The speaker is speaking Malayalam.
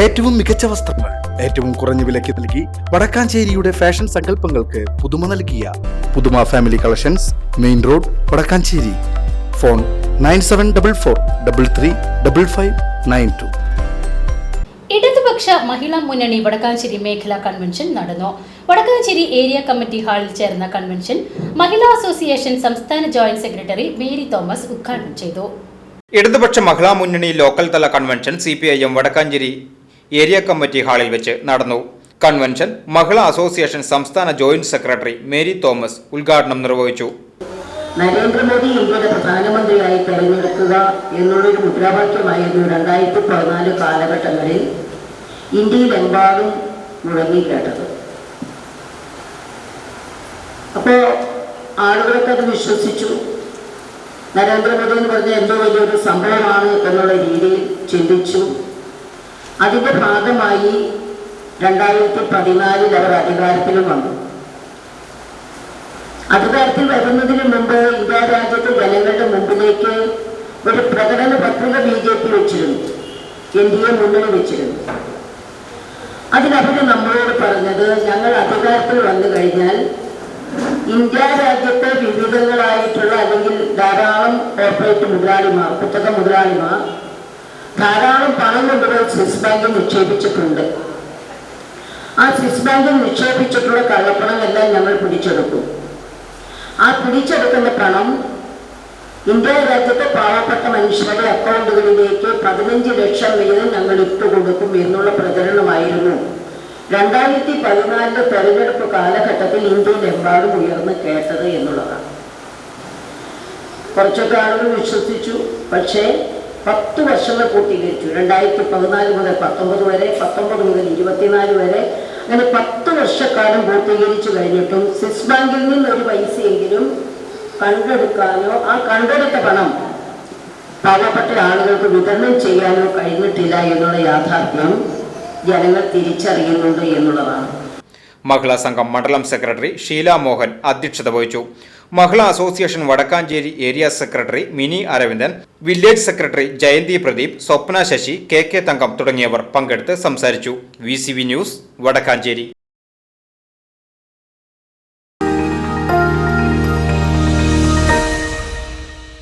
ഏറ്റവും മികച്ച വസ്ത്രങ്ങൾ ഏറ്റവും കുറഞ്ഞ വിലയ്ക്ക് നൽകി വടക്കാഞ്ചേരിയുടെ ഫാഷൻ സങ്കല്പങ്ങൾക്ക് പുതുമ നൽകിയ പുതുമ family collections main road Vadakkanchery. Phone nine seven double four double three double five nine two. ഇടതുപക്ഷ മഹിളാ മുന്നണി വടക്കാഞ്ചേരി മേഖലാ കൺവെൻഷൻ നടന്നു. വടക്കാഞ്ചേരി ഏരിയ കമ്മിറ്റി ഹാളിൽ ചേർന്ന കൺവെൻഷൻ മഹിളാ അസോസിയേഷൻ സംസ്ഥാന ജോയിന്റ് സെക്രട്ടറി മേരി തോമസ് ഉദ്ഘാടനം ചെയ്തു. ഇടതുപക്ഷ മഹിളാ മുന്നണി ലോക്കൽ തല convention C P I M Vadakkanchery area committee ഹാളിൽ വെച്ച് നടന്നു. കൺവെൻഷൻ മഹിളാ അസോസിയേഷൻ സംസ്ഥാന ജോയിന്റ് സെക്രട്ടറി മേരി തോമസ് ഉദ്ഘാടനം നിർവഹിച്ചു. നരേന്ദ്രമോദി ഇന്ത്യയുടെ പ്രധാനമന്ത്രിയായി തെരഞ്ഞെടുക്കുക എന്നുള്ളൊരു മുദ്രാവാക്യമായിരുന്നു രണ്ടായിരത്തി പതിനാല് കാലഘട്ടങ്ങളിൽ ഇന്ത്യയിലെമ്പാടും മുഴങ്ങിക്കേട്ടത് അപ്പോൾ ആളുകളൊക്കെ അത് വിശ്വസിച്ചു. നരേന്ദ്രമോദി എന്ന് പറഞ്ഞ എന്തോ വലിയൊരു സംഭവമാണ് എന്നുള്ള രീതിയിൽ ചിന്തിച്ചു. അതിന്റെ ഭാഗമായി രണ്ടായിരത്തി പതിനാലിൽ അവർ അധികാരത്തിലും വന്നു. അധികാരത്തിൽ വരുന്നതിന് മുമ്പ് ഇന്ത്യ രാജ്യത്തെ ജനങ്ങളുടെ മുമ്പിലേക്ക് ഒരു പ്രകടന പത്രിക ബി ജെ പി വെച്ചിരുന്നു. എൻ ഡി എ മുന്നണി വെച്ചിരുന്നു. അതിനവര് നമ്മളോട് പറഞ്ഞത് ഞങ്ങൾ അധികാരത്തിൽ വന്നു കഴിഞ്ഞാൽ ഇന്ത്യ രാജ്യത്തെ വിവിധങ്ങളായിട്ടുള്ള അല്ലെങ്കിൽ ധാരാളം കോർപ്പറേറ്റ് മുതലാളിമാർ കുത്തക മുതലാളിമാർ ധാരാളം പണം കൊണ്ടുപോയി സ്വിസ് ബാങ്കിൽ നിക്ഷേപിച്ചിട്ടുണ്ട്. ആ സ്വിസ് ബാങ്കിൽ നിക്ഷേപിച്ചിട്ടുള്ള കള്ളപ്പണം എല്ലാം ഞങ്ങൾ പിടിച്ചെടുക്കും. ആ പിടിച്ചെടുക്കുന്ന പണം ഇന്ത്യ രാജ്യത്തെ പാവപ്പെട്ട മനുഷ്യരുടെ അക്കൗണ്ടുകളിലേക്ക് പതിനഞ്ച് ലക്ഷം വീതം ഞങ്ങൾ ഇട്ടു കൊടുക്കും എന്നുള്ള പ്രചരണമായിരുന്നു. രണ്ടായിരത്തി പതിനാലിലെ തെരഞ്ഞെടുപ്പ് കാലഘട്ടത്തിൽ ഇന്ത്യയിലെമ്പാടും ഉയർന്ന് കേട്ടത് എന്നുള്ളതാണ്. കുറച്ചൊക്കെ ആളുകൾ വിശ്വസിച്ചു. പക്ഷേ പത്ത് വർഷങ്ങൾ പൂർത്തീകരിച്ചു. രണ്ടായിരത്തി പതിനാല് മുതൽ പത്തൊമ്പത് വരെ പത്തൊമ്പത് മുതൽ ഇരുപത്തിനാല് വരെ അങ്ങനെ പത്ത് വർഷക്കാലം പൂർത്തീകരിച്ചു കഴിഞ്ഞിട്ടും സ്വിസ് ബാങ്കിൽ നിന്ന് ഒരു പൈസയെങ്കിലും കണ്ടെടുക്കാനോ ആ കണ്ടെടുത്ത പണം പാവപ്പെട്ട ആളുകൾക്ക് വിതരണം ചെയ്യാനോ കഴിഞ്ഞിട്ടില്ല എന്നുള്ള യാഥാർത്ഥ്യം ജനങ്ങൾ തിരിച്ചറിയുന്നുണ്ട് എന്നുള്ളതാണ്. മഹിളാ സംഘം മണ്ഡലം സെക്രട്ടറി ഷീല മോഹൻ അധ്യക്ഷത വഹിച്ചു. മഹിളാ association Vadakkanchery area secretary Mini Aravindan village secretary Jayanthi Pradeep Swapna Sasi K K Thankam തുടങ്ങിയവർ പങ്കെടുത്ത് സംസാരിച്ചു. V news Vadakkanchery.